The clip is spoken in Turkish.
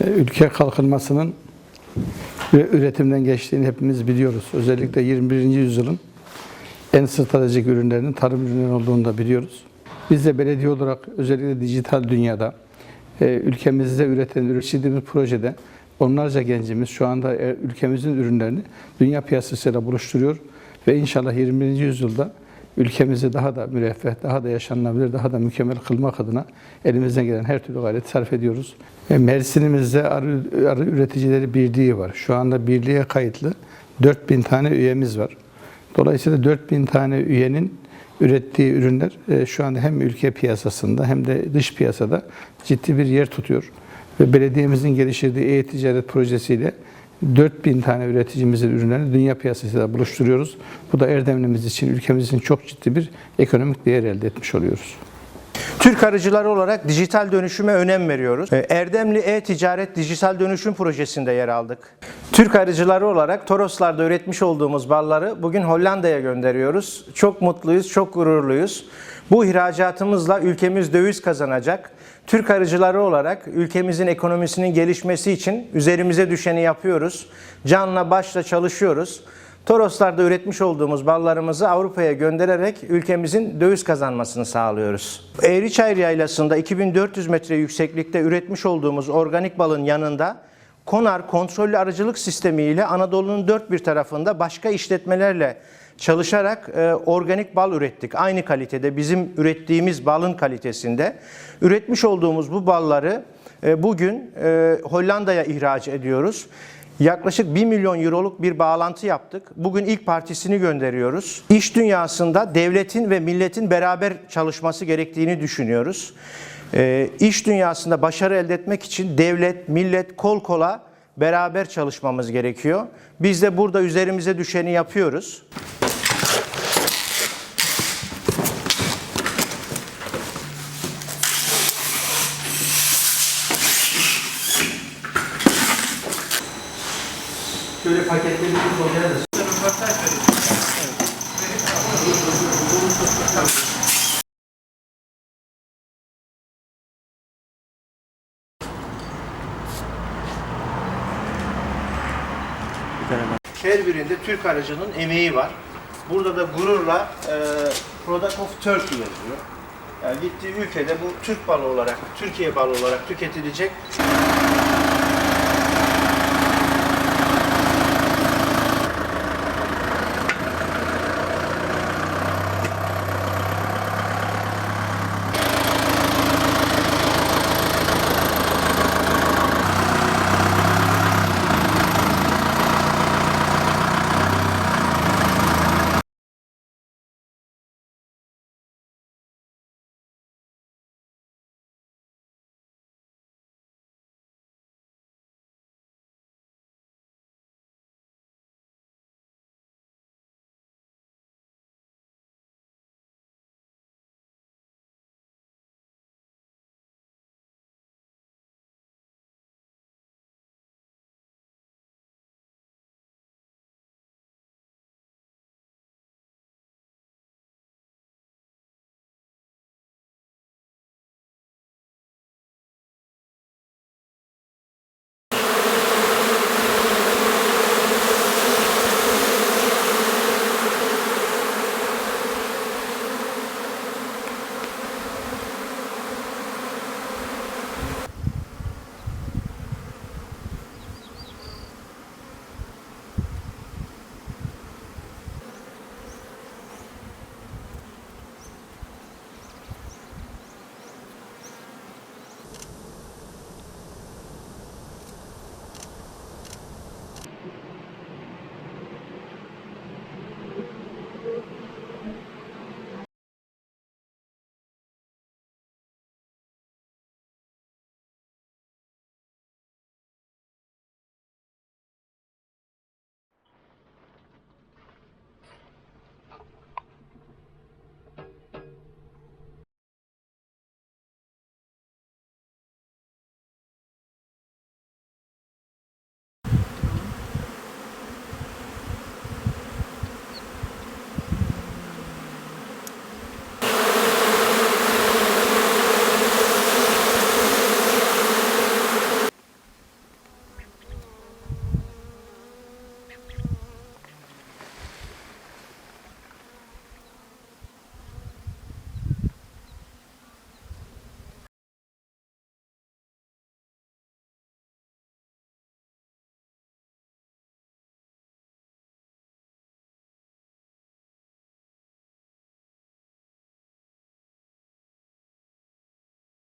E, Ülke kalkınmasının ve üretimden geçtiğini hepimiz biliyoruz. Özellikle 21. yüzyılın en stratejik ürünlerinin tarım ürünleri olduğunu da biliyoruz. Biz de belediye olarak özellikle dijital dünyada e, ülkemizde üreten, ürettiğimiz projede onlarca gencimiz şu anda e, ülkemizin ürünlerini dünya piyasasıyla buluşturuyor ve inşallah 21. yüzyılda ülkemizi daha da müreffeh, daha da yaşanılabilir, daha da mükemmel kılmak adına elimizden gelen her türlü gayret sarf ediyoruz. E, Mersin'imizde arı, arı üreticileri birliği var. Şu anda birliğe kayıtlı 4000 tane üyemiz var. Dolayısıyla 4000 tane üyenin ürettiği ürünler e, şu anda hem ülke piyasasında hem de dış piyasada ciddi bir yer tutuyor. Ve belediyemizin geliştirdiği e-ticaret projesiyle 4000 tane üreticimizin ürünlerini dünya piyasasıyla buluşturuyoruz. Bu da Erdemlimiz için, ülkemiz için çok ciddi bir ekonomik değer elde etmiş oluyoruz. Türk arıcıları olarak dijital dönüşüme önem veriyoruz. Ee, Erdemli E-Ticaret Dijital Dönüşüm Projesi'nde yer aldık. Türk arıcıları olarak Toroslar'da üretmiş olduğumuz balları bugün Hollanda'ya gönderiyoruz. Çok mutluyuz, çok gururluyuz. Bu ihracatımızla ülkemiz döviz kazanacak. Türk arıcıları olarak ülkemizin ekonomisinin gelişmesi için üzerimize düşeni yapıyoruz. Canla başla çalışıyoruz. Toroslar'da üretmiş olduğumuz ballarımızı Avrupa'ya göndererek ülkemizin döviz kazanmasını sağlıyoruz. Eğriçayır Yaylası'nda 2400 metre yükseklikte üretmiş olduğumuz organik balın yanında Konar kontrollü arıcılık sistemi ile Anadolu'nun dört bir tarafında başka işletmelerle çalışarak e, organik bal ürettik. Aynı kalitede bizim ürettiğimiz balın kalitesinde. Üretmiş olduğumuz bu balları e, bugün e, Hollanda'ya ihraç ediyoruz. Yaklaşık 1 milyon euroluk bir bağlantı yaptık. Bugün ilk partisini gönderiyoruz. İş dünyasında devletin ve milletin beraber çalışması gerektiğini düşünüyoruz. Ee, iş dünyasında başarı elde etmek için devlet, millet kol kola beraber çalışmamız gerekiyor. Biz de burada üzerimize düşeni yapıyoruz. Şöyle paketlediğimiz modeli de Her birinde Türk aracının emeği var. Burada da gururla e, Product of Turkey yazıyor. Yani gittiği ülkede bu Türk balı olarak, Türkiye balı olarak tüketilecek